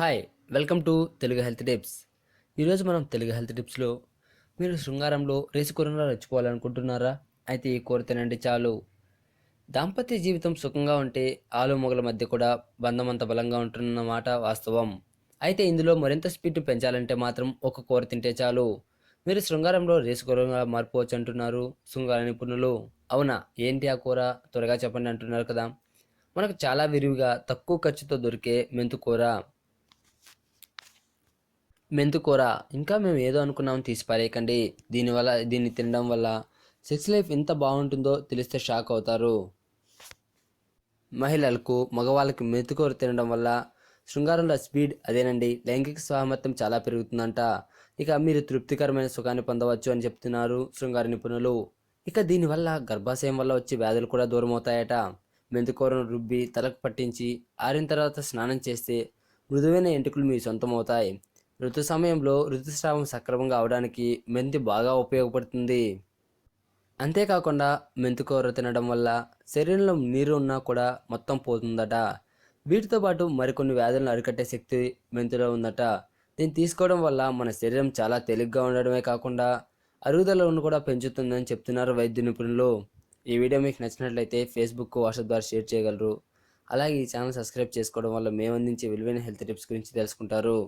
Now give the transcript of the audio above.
Hi welcome to Telugu health tips ఈరోజు మనం Telugu health టిప్స్లో మీరు శృంగారంలో రేసు కూరలో రెచ్చుకోవాలనుకుంటున్నారా అయితే ఈ కూర తినండి చాలు. దాంపత్య జీవితం సుఖంగా ఉంటే ఆలు మొగల మధ్య కూడా బంధం అంత బలంగా ఉంటున్నమాట వాస్తవం. అయితే ఇందులో మరింత స్పీడ్ పెంచాలంటే మాత్రం ఒక కూర తింటే చాలు. మీరు శృంగారంలో రేసు కూరగా మారిపోవచ్చు అంటున్నారు శృంగార నిపుణులు. అవునా? ఏంటి ఆ కూర? త్వరగా చెప్పండి అంటున్నారు కదా. మనకు చాలా విరివిగా తక్కువ ఖర్చుతో దొరికే మెంతుకూర. మెంతుకూర. ఇంకా మేము ఏదో అనుకున్నాం తీసి పారేయకండి. దీనివల్ల దీన్ని తినడం వల్ల సెక్స్ లైఫ్ ఎంత బాగుంటుందో తెలిస్తే షాక్ అవుతారు. మహిళలకు మగవాళ్ళకి మెంతుకూర తినడం వల్ల శృంగారంలో స్పీడ్ అదేనండి. లైంగిక సామర్థ్యం చాలా పెరుగుతుందంట. ఇక మీరు తృప్తికరమైన సుఖాన్ని పొందవచ్చు అని చెప్తున్నారు శృంగార నిపుణులు. ఇక దీనివల్ల గర్భాశయం వల్ల వచ్చే వ్యాధులు కూడా దూరం అవుతాయట మెంతుకూరను రుబ్బి తలకు పట్టించి ఆరిన తర్వాత స్నానం చేస్తే మృదువైన ఎంటుకలు మీ సొంతం అవుతాయి ఋతు సమయంలో ఋతుస్రావం సక్రమంగా అవడానికి మెంతి బాగా ఉపయోగపడుతుంది. అంతేకాకుండా మెంతికూర తినడం వల్ల శరీరంలో నీరు ఉన్నా కూడా మొత్తం పోతుందట. వీటితో పాటు మరికొన్ని వ్యాధులను అరికట్టే శక్తి మెంతిలో ఉందట. దీన్ని తీసుకోవడం వల్ల మన శరీరం చాలా తేలిగ్గా ఉండడమే కాకుండా అరుగుదలను కూడా పెంచుతుందని చెప్తున్నారు వైద్య నిపుణులు. ఈ వీడియో మీకు నచ్చినట్లయితే ఫేస్బుక్ వాట్సాప్ ద్వారా షేర్ చేయగలరు. అలాగే ఈ ఛానల్ సబ్స్క్రైబ్ చేసుకోవడం వల్ల మేము అందించే విలువైన హెల్త్ టిప్స్ గురించి తెలుసుకుంటారు.